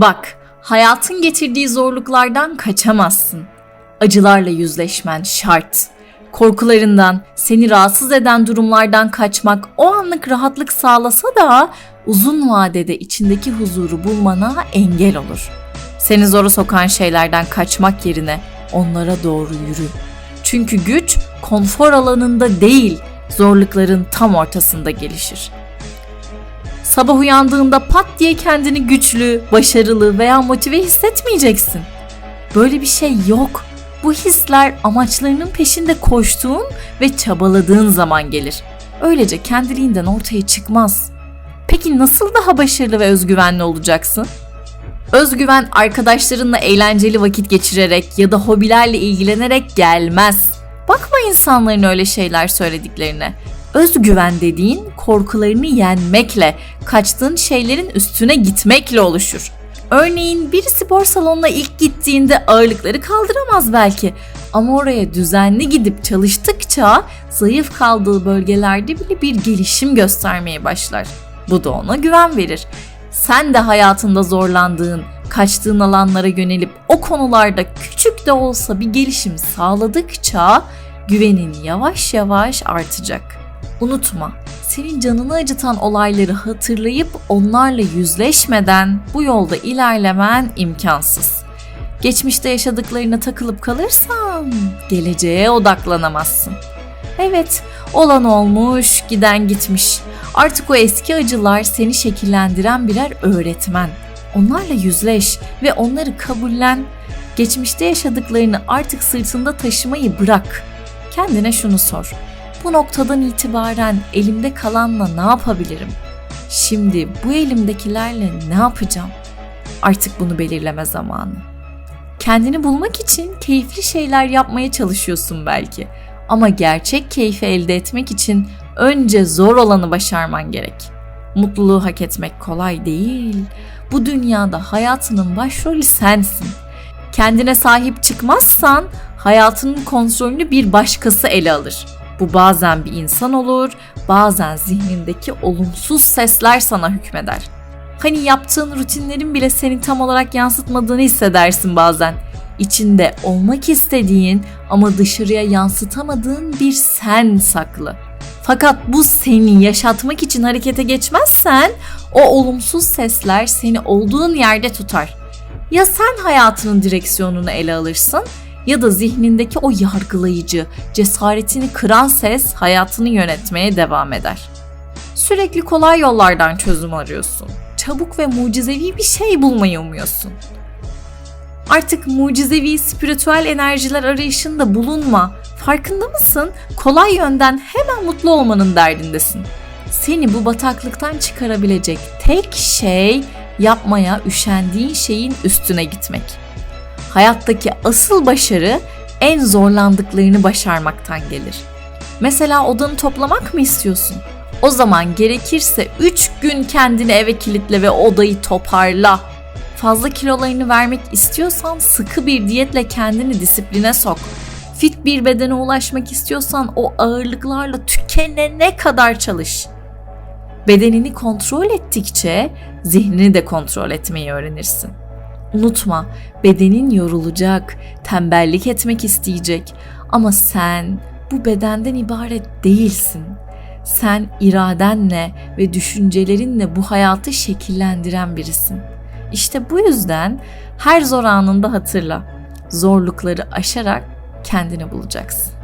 Bak, hayatın getirdiği zorluklardan kaçamazsın. Acılarla yüzleşmen şart. Korkularından, seni rahatsız eden durumlardan kaçmak o anlık rahatlık sağlasa da uzun vadede içindeki huzuru bulmana engel olur. Seni zora sokan şeylerden kaçmak yerine onlara doğru yürü. Çünkü güç konfor alanında değil, zorlukların tam ortasında gelişir. Sabah uyandığında pat diye kendini güçlü, başarılı veya motive hissetmeyeceksin. Böyle bir şey yok. Bu hisler amaçlarının peşinde koştuğun ve çabaladığın zaman gelir. Öylece kendiliğinden ortaya çıkmaz. Peki nasıl daha başarılı ve özgüvenli olacaksın? Özgüven arkadaşlarınla eğlenceli vakit geçirerek ya da hobilerle ilgilenerek gelmez. Bakma insanların öyle şeyler söylediklerine. Özgüven dediğin korkularını yenmekle, kaçtığın şeylerin üstüne gitmekle oluşur. Örneğin bir spor salonuna ilk gittiğinde ağırlıkları kaldıramaz belki. Ama oraya düzenli gidip çalıştıkça zayıf kaldığı bölgelerde bile bir gelişim göstermeye başlar. Bu da ona güven verir. Sen de hayatında zorlandığın, kaçtığın alanlara yönelip o konularda küçük de olsa bir gelişim sağladıkça güvenin yavaş yavaş artacak. Unutma, senin canını acıtan olayları hatırlayıp onlarla yüzleşmeden bu yolda ilerlemen imkansız. Geçmişte yaşadıklarına takılıp kalırsan geleceğe odaklanamazsın. Evet, olan olmuş, giden gitmiş. Artık o eski acılar seni şekillendiren birer öğretmen. Onlarla yüzleş ve onları kabullen. Geçmişte yaşadıklarını artık sırtında taşımayı bırak. Kendine şunu sor. Bu noktadan itibaren elimde kalanla ne yapabilirim? Şimdi bu elimdekilerle ne yapacağım? Artık bunu belirleme zamanı. Kendini bulmak için keyifli şeyler yapmaya çalışıyorsun belki. Ama gerçek keyfi elde etmek için önce zor olanı başarman gerek. Mutluluğu hak etmek kolay değil. Bu dünyada hayatının başrolü sensin. Kendine sahip çıkmazsan hayatının kontrolünü bir başkası ele alır. Bu bazen bir insan olur, bazen zihnindeki olumsuz sesler sana hükmeder. Hani yaptığın rutinlerin bile seni tam olarak yansıtmadığını hissedersin bazen. İçinde olmak istediğin ama dışarıya yansıtamadığın bir sen saklı. Fakat bu seni yaşatmak için harekete geçmezsen o olumsuz sesler seni olduğun yerde tutar. Ya sen hayatının direksiyonunu ele alırsın ya da zihnindeki o yargılayıcı, cesaretini kıran ses hayatını yönetmeye devam eder. Sürekli kolay yollardan çözüm arıyorsun. Çabuk ve mucizevi bir şey bulmayı umuyorsun. Artık mucizevi spiritüel enerjiler arayışında bulunma. Farkında mısın? Kolay yönden hemen mutlu olmanın derdindesin. Seni bu bataklıktan çıkarabilecek tek şey yapmaya üşendiğin şeyin üstüne gitmek. Hayattaki asıl başarı en zorlandıklarını başarmaktan gelir. Mesela odanı toplamak mı istiyorsun? O zaman gerekirse 3 gün kendini eve kilitle ve odayı toparla. Fazla kilolarını vermek istiyorsan sıkı bir diyetle kendini disipline sok. Fit bir bedene ulaşmak istiyorsan o ağırlıklarla tükenene kadar çalış. Bedenini kontrol ettikçe zihnini de kontrol etmeyi öğrenirsin. Unutma, bedenin yorulacak, tembellik etmek isteyecek ama sen bu bedenden ibaret değilsin. Sen iradenle ve düşüncelerinle bu hayatı şekillendiren birisin. İşte bu yüzden her zor anında hatırla. Zorlukları aşarak kendini bulacaksın.